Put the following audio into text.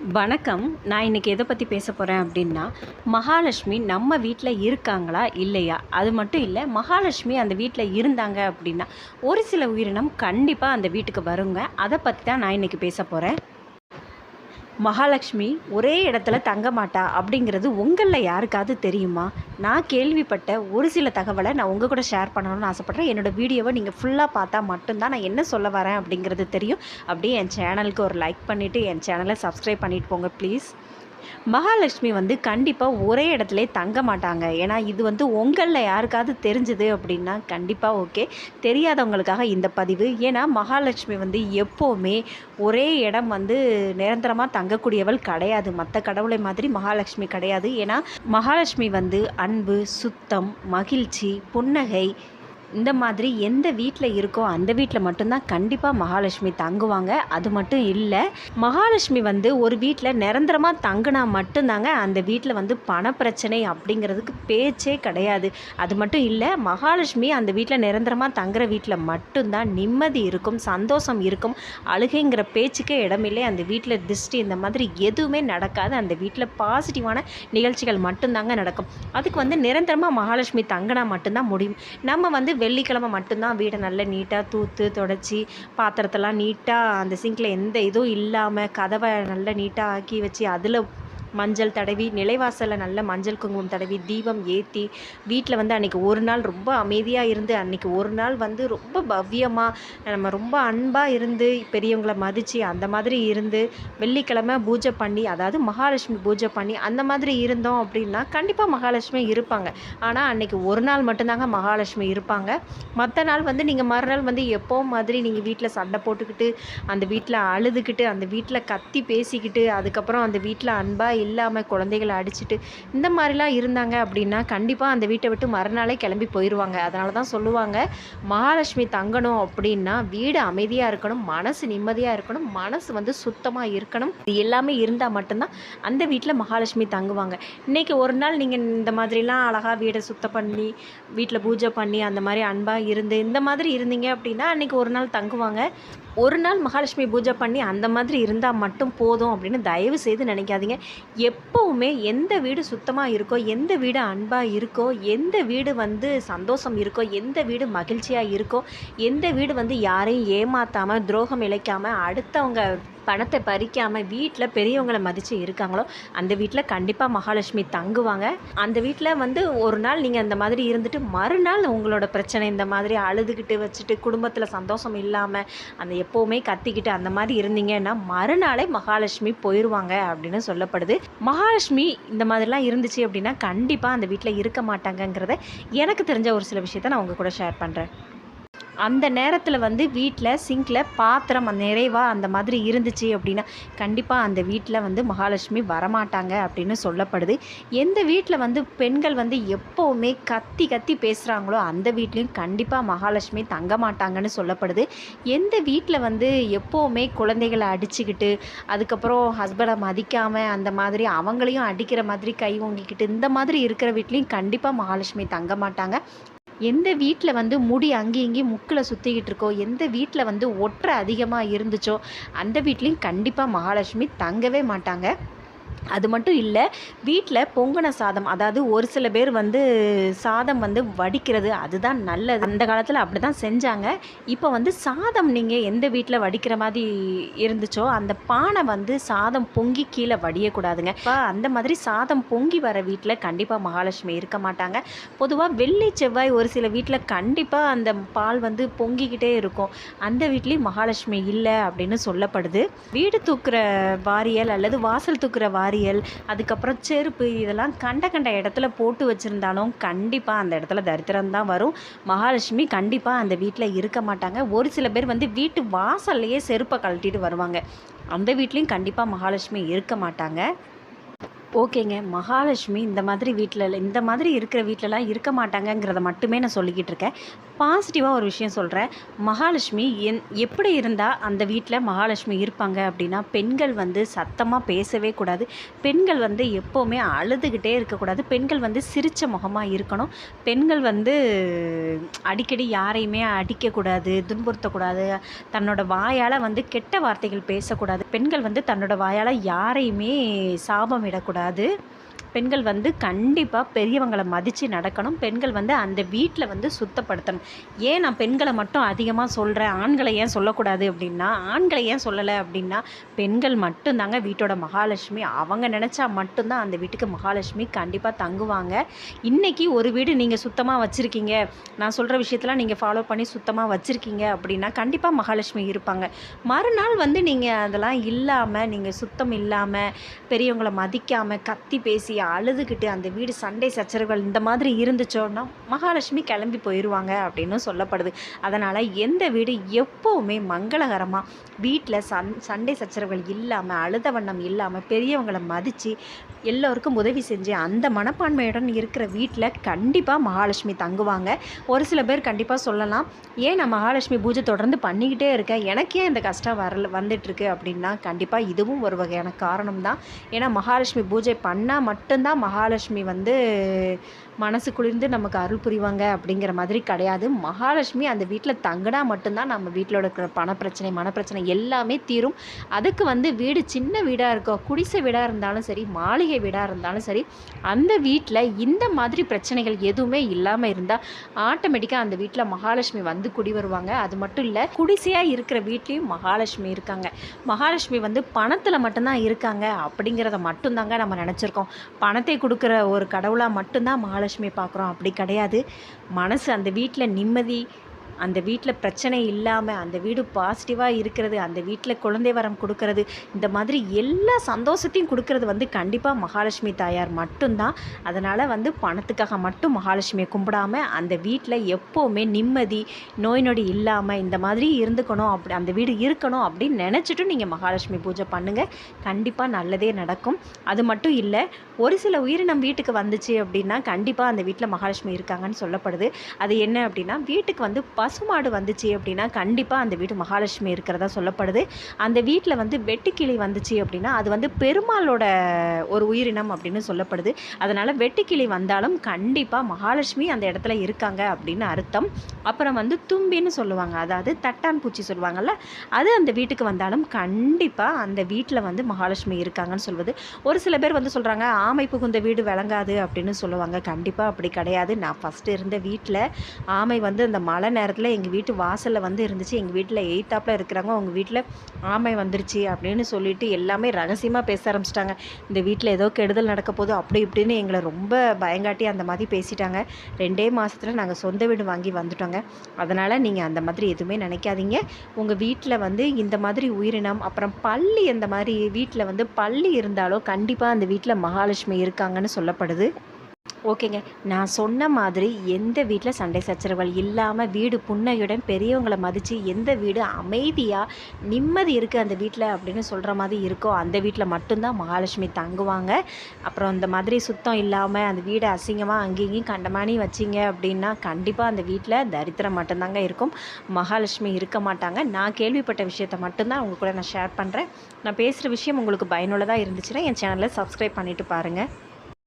வணக்கம். நான் இன்னைக்கு எதை பற்றி பேச போகிறேன் அப்படின்னா மகாலட்சுமி நம்ம வீட்டில் இருக்காங்களா இல்லையா? அது மட்டும் இல்லை மகாலட்சுமி அந்த வீட்டில் இருந்தாங்க அப்படின்னா ஒரு சில உயிரினம் கண்டிப்பாக அந்த வீட்டுக்கு வருங்க. அதை பற்றி தான் நான் இன்னைக்கு பேச போகிறேன் மகாலட்சுமி ஒரே இடத்துல தங்க மாட்டா அப்படிங்கிறது உங்களில் யாருக்காவது தெரியுமா? நான் கேள்விப்பட்ட ஒரு சில தகவலை நான் உங்கள் கூட ஷேர் பண்ணணும்னு ஆசைப்பட்றேன். என்னோடய வீடியோவை நீங்கள் ஃபுல்லாக பார்த்தா மட்டும்தான் நான் என்ன சொல்ல வரேன் அப்படிங்கிறது தெரியும். அப்படியே என் சேனலுக்கு ஒரு லைக் பண்ணிவிட்டு என் சேனலை சப்ஸ்கிரைப் பண்ணிட்டு போங்க ப்ளீஸ் மகாலட்சுமி வந்து கண்டிப்பாக ஒரே இடத்துல தங்க மாட்டாங்க. ஏன்னா இது வந்து உங்களில் யாருக்காவது தெரிஞ்சது அப்படின்னா கண்டிப்பாக ஓகே. தெரியாதவங்களுக்காக இந்த பதிவு. ஏன்னா மகாலட்சுமி வந்து எப்போவுமே ஒரே இடம் வந்து நிரந்தரமாக தங்கக்கூடியவள் கிடையாது. மற்ற கடவுளை மாதிரி மகாலட்சுமி கிடையாது. ஏன்னா மகாலட்சுமி வந்து அன்பு சுத்தம் மகிழ்ச்சி புன்னகை இந்த மாதிரி எந்த வீட்டில் இருக்கோ அந்த வீட்டில் மட்டும்தான் கண்டிப்பாக மகாலட்சுமி தங்குவாங்க. அது மட்டும் இல்லை மகாலட்சுமி வந்து ஒரு வீட்டில் நிரந்தரமாக தங்குனா மட்டும்தாங்க அந்த வீட்டில் வந்து பணப்பிரச்சனை அப்படிங்கிறதுக்கு பேச்சே கிடையாது. அது மட்டும் இல்லை மகாலட்சுமி அந்த வீட்டில் நிரந்தரமாக தங்குற வீட்டில் மட்டும்தான் நிம்மதி இருக்கும் சந்தோஷம் இருக்கும். அழுகைங்கிற பேச்சுக்கே இடமில்லை. அந்த வீட்டில் திருஷ்டி இந்த மாதிரி எதுவுமே நடக்காது. அந்த வீட்டில் பாசிட்டிவான நிகழ்ச்சிகள் மட்டும்தாங்க நடக்கும். அதுக்கு வந்து நிரந்தரமாக மகாலட்சுமி தங்கினா மட்டும்தான் முடியும். நம்ம வந்து வெள்ளிக்கிழமை மட்டும்தான் வீடை நல்லா நீட்டாக தூத்து தொடச்சி பாத்திரத்தெல்லாம் நீட்டாக அந்த சிங்கில் எந்த இதுவும் இல்லாமல் கதவை நல்லா நீட்டாக ஆக்கி வச்சு அதில் மஞ்சள் தடவி நிலைவாசலில் நல்ல மஞ்சள் குங்குமம் தடவி தீபம் ஏற்றி வீட்டில் வந்து அன்றைக்கி ஒரு நாள் ரொம்ப அமைதியாக இருந்து அன்றைக்கி ஒரு நாள் வந்து ரொம்ப பவ்யமாக நம்ம ரொம்ப அன்பாக இருந்து பெரியவங்களை மதித்து அந்த மாதிரி இருந்து வெள்ளிக்கிழமை பூஜை பண்ணி அதாவது மகாலட்சுமி பூஜை பண்ணி அந்த மாதிரி இருந்தோம் அப்படின்னா கண்டிப்பாக மகாலட்சுமி இருப்பாங்க. ஆனால் அன்றைக்கி ஒரு நாள் மட்டும்தாங்க மகாலட்சுமி இருப்பாங்க. மற்ற நாள் வந்து நீங்கள் மறுநாள் வந்து எப்போ மாதிரி நீங்கள் வீட்டில் சண்டை போட்டுக்கிட்டு அந்த வீட்டில் அழுதுகிட்டு அந்த வீட்டில் கத்தி பேசிக்கிட்டு அதுக்கப்புறம் அந்த வீட்டில் அன்பாக இல்லாமல் குழந்தைகளை அடிச்சிட்டு இந்த மாதிரிலாம் இருந்தாங்க அப்படின்னா கண்டிப்பாக அந்த வீட்டை விட்டு மறுநாளே கிளம்பி போயிடுவாங்க அதனால தான் சொல்லுவாங்க மகாலட்சுமி தங்கணும் அப்படின்னா வீடு அமைதியாக இருக்கணும் மனசு நிம்மதியாக இருக்கணும் மனசு வந்து சுத்தமாக இருக்கணும். இது எல்லாமே இருந்தால் மட்டும்தான் அந்த வீட்டில் மகாலட்சுமி தங்குவாங்க. இன்றைக்கி ஒரு நாள் நீங்கள் இந்த மாதிரிலாம் அழகாக வீடை சுத்தம் பண்ணி வீட்டில் பூஜை பண்ணி அந்த மாதிரி அன்பாக இருந்து இந்த மாதிரி இருந்தீங்க அப்படின்னா அன்றைக்கி ஒரு நாள் தங்குவாங்க. ஒரு நாள் மகாலட்சுமி பூஜை பண்ணி அந்த மாதிரி இருந்தால் மட்டும் போதும் அப்படின்னு தயவு செய்து நினைக்காதீங்க. எப்போவுமே எந்த வீடு சுத்தமாக இருக்கோ எந்த வீடு அன்பாக இருக்கோ எந்த வீடு வந்து சந்தோஷம் இருக்கோ எந்த வீடு மகிழ்ச்சியாக இருக்கோ எந்த வீடு வந்து யாரையும் ஏமாற்றாமல் துரோகம் இழைக்காமல் அடுத்தவங்க பணத்தை பறிக்காமல் வீட்டில் பெரியவங்களை மதித்து இருக்காங்களோ அந்த வீட்டில் கண்டிப்பாக மகாலட்சுமி தங்குவாங்க. அந்த வீட்டில் வந்து ஒரு நாள் நீங்கள் அந்த மாதிரி இருந்துட்டு மறுநாள் உங்களோட பிரச்சனை இந்த மாதிரி அழுதுகிட்டு வச்சுட்டு குடும்பத்தில் சந்தோஷம் இல்லாமல் அந்த எப்போவுமே கத்திக்கிட்டு அந்த மாதிரி இருந்தீங்கன்னா மறுநாளே மகாலட்சுமி போயிடுவாங்க அப்படின்னு சொல்லப்படுது. மகாலட்சுமி இந்த மாதிரிலாம் இருந்துச்சு அப்படின்னா கண்டிப்பாக அந்த வீட்டில் இருக்க மாட்டாங்கங்கிறத எனக்கு தெரிஞ்ச ஒரு சில விஷயத்த நான் உங்கள் கூட ஷேர் பண்ணுறேன் அந்த நேரத்தில் வந்து வீட்டில் சிங்கில் பாத்திரம் நிறைவாக அந்த மாதிரி இருந்துச்சு அப்படின்னா கண்டிப்பாக அந்த வீட்டில் வந்து மகாலட்சுமி வரமாட்டாங்க அப்படின்னு சொல்லப்படுது. எந்த வீட்டில் வந்து பெண்கள் வந்து எப்போவுமே கத்தி கத்தி பேசுகிறாங்களோ அந்த வீட்லேயும் கண்டிப்பாக மகாலட்சுமி தங்க மாட்டாங்கன்னு சொல்லப்படுது. எந்த வீட்டில் வந்து எப்போவுமே குழந்தைகளை அடிச்சுக்கிட்டு அதுக்கப்புறம் ஹஸ்பண்டை மதிக்காமல் அந்த மாதிரி அவங்களையும் அடிக்கிற மாதிரி கை ஓங்கிக்கிட்டு இந்த மாதிரி இருக்கிற வீட்லேயும் கண்டிப்பாக மகாலட்சுமி தங்க மாட்டாங்க எந்த வீட்டில் வந்து முடி அங்கேயும் இங்கேயும் முக்கில் சுற்றிக்கிட்டு இருக்கோ எந்த வீட்டில் வந்து ஒற்றை அதிகமாக இருந்துச்சோ அந்த வீட்லேயும் கண்டிப்பாக மகாலட்சுமி தங்கவே மாட்டாங்க. அது மட்டும் இல்லை வீட்டில் பொங்கன சாதம் அதாவது ஒரு சில பேர் வந்து சாதம் வந்து வடிக்கிறது அதுதான் நல்லது. அந்த காலத்தில் அப்படி தான் செஞ்சாங்க. இப்போ வந்து சாதம் நீங்கள் எந்த வீட்டில் வடிக்கிற மாதிரி இருந்துச்சோ அந்த பானை வந்து சாதம் பொங்கி கீழே வடியக்கூடாதுங்க. இப்போ அந்த மாதிரி சாதம் பொங்கி வர வீட்டில் கண்டிப்பாக மகாலட்சுமி இருக்க மாட்டாங்க. பொதுவாக வெள்ளி செவ்வாய் ஒரு சில வீட்டில் கண்டிப்பாக அந்த பால் வந்து பொங்கிக்கிட்டே இருக்கும். அந்த வீட்லேயும் மகாலட்சுமி இல்லை அப்படின்னு சொல்லப்படுது. வீடு தூக்குற வாரியல் அல்லது வாசல் தூக்குற வாரியல் அதுக்கப்புறம் செருப்பு இதெல்லாம் கண்ட கண்ட இடத்துல போட்டு வச்சுருந்தாலும் கண்டிப்பாக அந்த இடத்துல தரித்திரம் தான் வரும் மகாலட்சுமி கண்டிப்பாக அந்த வீட்டில் இருக்க மாட்டாங்க ஒரு சில பேர் வந்து வீட்டு வாசல்லையே செருப்பை கழட்டிட்டு வருவாங்க அந்த வீட்லேயும் கண்டிப்பாக மகாலட்சுமி இருக்க மாட்டாங்க ஓகேங்க. மகாலட்சுமி இந்த மாதிரி வீட்டில் இந்த மாதிரி இருக்கிற வீட்டிலலாம் இருக்க மாட்டாங்கங்கிறத மட்டுமே நான் சொல்லிக்கிட்டு இருக்கேன். பாசிட்டிவாக ஒரு விஷயம் சொல்கிறேன் மகாலட்சுமி என் எப்படி இருந்தால் அந்த வீட்டில் மகாலட்சுமி இருப்பாங்க அப்படின்னா, பெண்கள் வந்து சத்தமாக பேசவே கூடாது. பெண்கள் வந்து எப்போவுமே அழுதுகிட்டே இருக்கக்கூடாது. பெண்கள் வந்து சிரித்த முகமாக இருக்கணும். பெண்கள் வந்து அடிக்கடி யாரையுமே அடிக்கக்கூடாது, துன்புறுத்தக்கூடாது. தன்னோட வாயால் வந்து கெட்ட வார்த்தைகள் பேசக்கூடாது. பெண்கள் வந்து தன்னோட வாயால் யாரையுமே சாபம் விடக்கூடாது பெண்கள் வந்து கண்டிப்பாக பெரியவங்களை மதித்து நடக்கணும். பெண்கள் வந்து அந்த வீட்டில் வந்து சுத்தப்படுத்தணும். ஏன் நான் பெண்களை மட்டும் அதிகமாக சொல்கிறேன் ஆண்களை ஏன் சொல்லக்கூடாது அப்படின்னா, ஆண்களை ஏன் சொல்லலை அப்படின்னா, பெண்கள் மட்டும்தாங்க வீட்டோட மகாலட்சுமி. அவங்க நினச்சா மட்டும்தான் அந்த வீட்டுக்கு மகாலட்சுமி கண்டிப்பாக தங்குவாங்க. இன்றைக்கி ஒரு வீடு நீங்கள் சுத்தமாக வச்சுருக்கீங்க நான் சொல்கிற விஷயத்தெலாம் நீங்கள் ஃபாலோ பண்ணி சுத்தமாக வச்சுருக்கீங்க அப்படின்னா, கண்டிப்பாக மகாலட்சுமி இருப்பாங்க. மறுநாள் வந்து நீங்கள் அதெல்லாம் இல்லாமல் நீங்கள் சுத்தம் இல்லாமல் பெரியவங்களை மதிக்காமல் கத்தி பேசி, அழுதுகிட்டு அந்த வீடு சண்டை சச்சரவுகள் இந்த மாதிரி இருந்துச்சோன்னா, மகாலட்சுமி கிளம்பி போயிடுவாங்க அப்படின்னு சொல்லப்படுது. அதனால் எந்த வீடு எப்போவுமே மங்களகரமாக வீட்டில் சண் சண்டை சச்சரவுகள் இல்லாமல் அழுத வண்ணம் இல்லாமல் பெரியவங்களை மதித்து எல்லோருக்கும் உதவி செஞ்சு, அந்த மனப்பான்மையுடன் இருக்கிற வீட்டில் கண்டிப்பாக மகாலட்சுமி தங்குவாங்க. ஒரு சில பேர் கண்டிப்பாக சொல்லலாம், "ஏன் நான் மகாலட்சுமி பூஜை தொடர்ந்து பண்ணிக்கிட்டே இருக்கேன். எனக்கு ஏன் இந்த கஷ்டம் வரல வந்துட்டுருக்கு?" அப்படின்னா, கண்டிப்பாக இதுவும் ஒரு வகையான காரணம் தான். ஏன்னா மகாலட்சுமி பூஜை பண்ணால் மட்டும் மட்டும்தான் மகாலட்சுமி வந்து மனசு குளிர்ந்து நமக்கு அருள் புரிவாங்க அப்படிங்கிற மாதிரி கிடையாது. மகாலட்சுமி அந்த வீட்டில் தங்கினா மட்டும்தான் நம்ம வீட்டில் இருக்கிற பணப்பிரச்சனை, மனப்பிரச்சனை எல்லாமே தீரும். அதுக்கு வந்து வீடு சின்ன வீடாக இருக்கோ, குடிசை வீடாக இருந்தாலும் சரி, மாளிகை வீடாக இருந்தாலும் சரி, அந்த வீட்டில் இந்த மாதிரி பிரச்சனைகள் எதுவுமே இல்லாமல் இருந்தால் ஆட்டோமேட்டிக்காக அந்த வீட்டில் மகாலட்சுமி வந்து குடி வருவாங்க. அது மட்டும் இல்லை குடிசையாக இருக்கிற வீட்லேயும் மகாலட்சுமி இருக்காங்க. மகாலட்சுமி வந்து பணத்தில் மட்டும்தான் இருக்காங்க அப்படிங்கிறத மட்டும்தாங்க நம்ம நினச்சிருக்கோம் பணத்தை கொடுக்குற ஒரு கடவுளாக மட்டும்தான் மகாலட்சுமி பார்க்குறோம். அப்படி கிடையாது. மனசு அந்த வீட்டில் நிம்மதி, அந்த வீட்டில் பிரச்சனை இல்லாமல் அந்த வீடு பாசிட்டிவாக இருக்கிறது, அந்த வீட்டில் குழந்தை வரம் கொடுக்கறது இந்த மாதிரி எல்லா சந்தோஷத்தையும் கொடுக்கறது வந்து கண்டிப்பாக மகாலட்சுமி தாயார் மட்டும் தான். வந்து பணத்துக்காக மட்டும் மகாலட்சுமியை கும்பிடாம, அந்த வீட்டில் எப்போவுமே நிம்மதி, நோய் நொடி இல்லாமல் இந்த மாதிரி இருந்துக்கணும், அப்படி அந்த வீடு இருக்கணும் அப்படின்னு நினச்சிட்டும் நீங்கள் மகாலட்சுமி பூஜை பண்ணுங்கள் கண்டிப்பாக நல்லதே நடக்கும். அது மட்டும் இல்லை ஒரு சில உயிரினம் வீட்டுக்கு வந்துச்சு அப்படின்னா, கண்டிப்பாக அந்த வீட்டில் மகாலட்சுமி இருக்காங்கன்னு சொல்லப்படுது. அது என்ன அப்படின்னா, வீட்டுக்கு வந்து பசுமாடு வந்துச்சு அப்படின்னா, கண்டிப்பாக அந்த வீடு மகாலட்சுமி இருக்கிறதா சொல்லப்படுது. அந்த வீட்டில் வந்து வெட்டுக்கிளி வந்துச்சு அப்படின்னா, அது வந்து பெருமாளோட ஒரு உயிரினம் அப்படின்னு சொல்லப்படுது. அதனால் வெட்டுக்கிளி வந்தாலும் கண்டிப்பாக மகாலட்சுமி அந்த இடத்துல இருக்காங்க அப்படின்னு அர்த்தம். அப்புறம் வந்து தும்பின்னு சொல்லுவாங்க. அதாவது தட்டான் பூச்சி சொல்லுவாங்கள்ல அது அந்த வீட்டுக்கு வந்தாலும் கண்டிப்பாக அந்த வீட்டில் வந்து மகாலட்சுமி இருக்காங்கன்னு சொல்வது. ஒரு சில பேர் வந்து சொல்கிறாங்க "ஆமை புகுந்த வீடு விளங்காது" அப்படின்னு சொல்லுவாங்க. கண்டிப்பாக அப்படி கிடையாது. நான் ஃபர்ஸ்ட்டு இருந்த வீட்டில் ஆமை வந்து அந்த மழை நேரத்தில் எங்க வீட்டு வாசலில் வந்து இருந்துச்சு. எங்கள் வீட்டில் எயித்தாப்பில் இருக்கிறாங்க உங்கள் வீட்டில் ஆமை வந்துருச்சு" அப்படின்னு சொல்லிட்டு எல்லாமே ரகசியமாக பேச ஆரம்பிச்சிட்டாங்க "இந்த வீட்டில் ஏதோ கெடுதல் நடக்க போகுது" அப்படி இப்படின்னு எங்களை ரொம்ப பயங்காட்டி அந்த மாதிரி பேசிட்டாங்க. ரெண்டே மாதத்தில் நாங்கள் சொந்த வீடு வாங்கி வந்துட்டோங்க. அதனால் நீங்கள் அந்த மாதிரி எதுவுமே நினைக்காதீங்க உங்கள் வீட்டில் வந்து இந்த மாதிரி உயிரினம், அப்புறம் பள்ளி அந்த மாதிரி வீட்டில் வந்து பள்ளி இருந்தாலும் கண்டிப்பாக அந்த வீட்டில் மகாலட்சுமி இருக்காங்கன்னு சொல்லப்படுது. ஓகேங்க. நான் சொன்ன மாதிரி எந்த வீட்டில் சண்டை சச்சரவுகள் இல்லாமல் வீடு புன்னையுடன் பெரியவங்களை மதித்து எந்த வீடு அமைதியாக நிம்மதி இருக்குது அந்த வீட்டில் அப்படின்னு சொல்கிற மாதிரி இருக்கோ, அந்த வீட்டில் மட்டும்தான் மகாலட்சுமி தங்குவாங்க. அப்புறம் இந்த மாதிரி சுத்தம் இல்லாமல் அந்த வீடை அசிங்கமாக அங்கேயும் இங்கேயும் கண்டமானி வச்சீங்க அப்படின்னா, கண்டிப்பாக அந்த வீட்டில் தரித்திரம் மட்டும்தாங்க இருக்கும். மகாலட்சுமி இருக்க மாட்டாங்க. நான் கேள்விப்பட்ட விஷயத்தை மட்டும்தான் தான் கூட நான் ஷேர் பண்ணுறேன் நான் பேசுகிற விஷயம் உங்களுக்கு பயனுள்ளதாக இருந்துச்சுன்னா, என் சேனலை சப்ஸ்கிரைப் பண்ணிவிட்டு பாருங்க.